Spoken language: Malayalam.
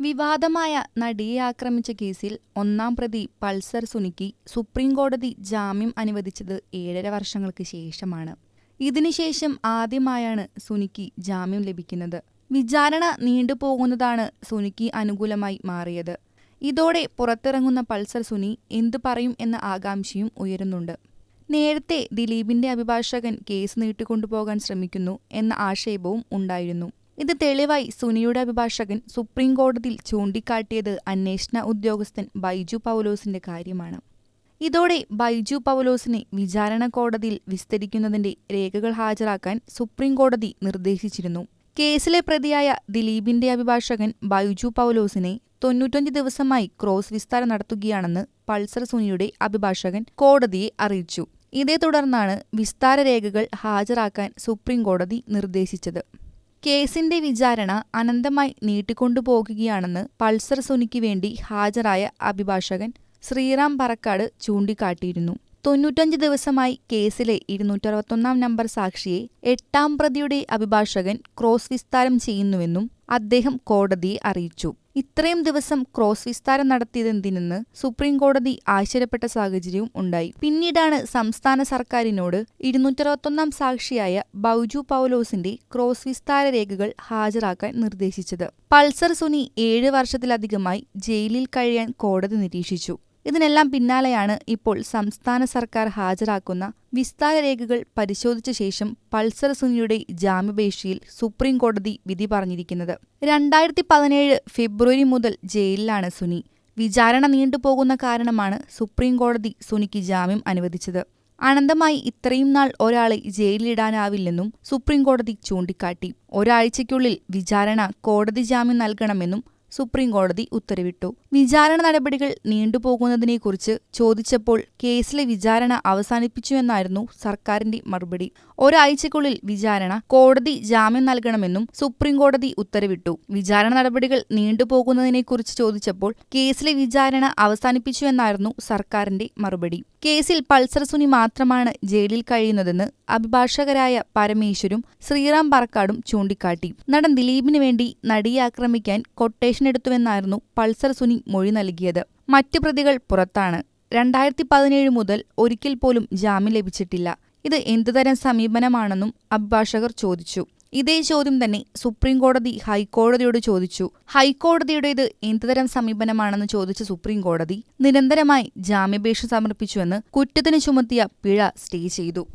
വിവാദമായ നടിയെ ആക്രമിച്ച കേസിൽ ഒന്നാം പ്രതി പൾസർ സുനിക്ക് സുപ്രീംകോടതി ജാമ്യം അനുവദിച്ചത് ഏഴര വർഷങ്ങൾക്ക് ശേഷമാണ്. ഇതിനുശേഷം ആദ്യമായാണ് സുനിക്ക് ജാമ്യം ലഭിക്കുന്നത്. വിചാരണ നീണ്ടുപോകുന്നതാണ് സുനിക്ക് അനുകൂലമായി മാറിയത്. ഇതോടെ പുറത്തിറങ്ങുന്ന പൾസർ സുനി എന്തു പറയും എന്ന ആകാംക്ഷയും ഉയരുന്നുണ്ട്. നേരത്തെ ദിലീപിന്റെ അഭിഭാഷകൻ കേസ് നീട്ടിക്കൊണ്ടുപോകാൻ ശ്രമിക്കുന്നു എന്ന ആക്ഷേപവും ഉണ്ടായിരുന്നു. ഇത് തെളിവായി സുനിയുടെ അഭിഭാഷകൻ സുപ്രീം കോടതിയിൽ ചൂണ്ടിക്കാട്ടിയത് അന്വേഷണ ഉദ്യോഗസ്ഥൻ ബൈജു പൗലോസിന്റെ കാര്യമാണ്. ഇതോടെ ബൈജു പൗലോസിനെ വിചാരണ കോടതിയിൽ വിസ്തരിക്കുന്നതിന്റെ രേഖകൾ ഹാജരാക്കാൻ സുപ്രീം കോടതി നിർദ്ദേശിച്ചിരുന്നു. കേസിലെ പ്രതിയായ ദിലീപിന്റെ അഭിഭാഷകൻ ബൈജു പൗലോസിനെ തൊണ്ണൂറ്റഞ്ച് ദിവസമായി ക്രോസ് വിസ്താരം നടത്തുകയാണെന്ന് പൾസർ സുനിയുടെ അഭിഭാഷകൻ കോടതിയെ അറിയിച്ചു. ഇതേ തുടർന്നാണ് വിസ്താര രേഖകൾ ഹാജരാക്കാൻ സുപ്രീം കോടതി നിർദ്ദേശിച്ചത്. കേസിന്റെ വിചാരണ അനന്തമായി നീട്ടിക്കൊണ്ടുപോകുകയാണെന്ന് പൾസർ സുനിക്ക് വേണ്ടി ഹാജരായ അഭിഭാഷകൻ ശ്രീറാം പറക്കാട് ചൂണ്ടിക്കാട്ടിയിരുന്നു. തൊണ്ണൂറ്റഞ്ച് ദിവസമായി കേസിലെ ഇരുന്നൂറ്ററുപത്തൊന്നാം നമ്പർ സാക്ഷിയെ എട്ടാം പ്രതിയുടെ അഭിഭാഷകൻ ക്രോസ് വിസ്താരം ചെയ്യുന്നുവെന്നും അദ്ദേഹം കോടതിയെ അറിയിച്ചു. ഇത്രയും ദിവസം ക്രോസ് വിസ്താരം നടത്തിയതെന്തിനെന്ന് സുപ്രീം കോടതി ആശ്ചര്യപ്പെട്ട സാഹചര്യവും ഉണ്ടായി. പിന്നീടാണ് സംസ്ഥാന സർക്കാരിനോട് ഇരുന്നൂറ്ററുപത്തൊന്നാം സാക്ഷിയായ ബൗജു പൗലോസിന്റെ ക്രോസ് വിസ്താര രേഖകൾ ഹാജരാക്കാൻ നിർദ്ദേശിച്ചത്. പൾസർ സുനി ഏഴ് വർഷത്തിലധികമായി ജയിലിൽ കഴിയാൻ കോടതി നിരീക്ഷിച്ചു. ഇതിനെല്ലാം പിന്നാലെയാണ് ഇപ്പോൾ സംസ്ഥാന സർക്കാർ ഹാജരാക്കുന്ന വിസ്താര രേഖകൾ പരിശോധിച്ച ശേഷം പൾസർ സുനിയുടെ ജാമ്യപേക്ഷയിൽ സുപ്രീം കോടതി വിധി പറഞ്ഞിരിക്കുന്നത്. രണ്ടായിരത്തി പതിനേഴ് ഫെബ്രുവരി മുതൽ ജയിലിലാണ് സുനി. വിചാരണ നീണ്ടുപോകുന്ന കാരണമാണ് സുപ്രീം കോടതി സുനിക്ക് ജാമ്യം അനുവദിച്ചത്. അനന്തമായി ഇത്രയും നാൾ ഒരാളെ ജയിലിലിടാനാവില്ലെന്നും സുപ്രീം കോടതി ചൂണ്ടിക്കാട്ടി. ഒരാഴ്ചയ്ക്കുള്ളിൽ വിചാരണ കോടതി ജാമ്യം നൽകണമെന്നും സുപ്രീം കോടതി ഉത്തരവിട്ടു. വിചാരണ നടപടികൾ നീണ്ടുപോകുന്നതിനെക്കുറിച്ച് ചോദിച്ചപ്പോൾ കേസിലെ വിചാരണ അവസാനിപ്പിച്ചുവെന്നായിരുന്നു സർക്കാരിന്റെ മറുപടി. ഒരാഴ്ചക്കുള്ളിൽ വിചാരണ കോടതി ജാമ്യം നൽകണമെന്നും സുപ്രീംകോടതി ഉത്തരവിട്ടു. വിചാരണ നടപടികൾ നീണ്ടുപോകുന്നതിനെക്കുറിച്ച് ചോദിച്ചപ്പോൾ കേസിലെ വിചാരണ അവസാനിപ്പിച്ചുവെന്നായിരുന്നു സർക്കാരിന്റെ മറുപടി. കേസിൽ പൾസർ സുനി മാത്രമാണ് ജയിലിൽ കഴിയുന്നതെന്ന് അഭിഭാഷകരായ പരമേശ്വരും ശ്രീറാം പറക്കാടും ചൂണ്ടിക്കാട്ടി. നടൻ ദിലീപിന് വേണ്ടി നടിയെ ആക്രമിക്കാൻ കൊട്ടേഷൻ എടുത്തുവെന്നായിരുന്നു പൾസർ സുനി മൊഴി നൽകിയത്. മറ്റു പ്രതികൾ പുറത്താണ്. രണ്ടായിരത്തി പതിനേഴ് മുതൽ ഒരിക്കൽ പോലും ജാമ്യം ലഭിച്ചിട്ടില്ല. ഇത് എന്തുതരം സമീപനമാണെന്നും അഭിഭാഷകർ ചോദിച്ചു. ഇതേ ചോദ്യം തന്നെ സുപ്രീം കോടതി ഹൈക്കോടതിയോട് ചോദിച്ചു. ഹൈക്കോടതിയുടേത് എന്തുതരം സമീപനമാണെന്ന് ചോദിച്ച സുപ്രീം കോടതി നിരന്തരമായി ജാമ്യപേക്ഷ സമർപ്പിച്ചുവെന്ന് കുറ്റത്തിന് ചുമത്തിയ പിഴ സ്റ്റേ ചെയ്തു.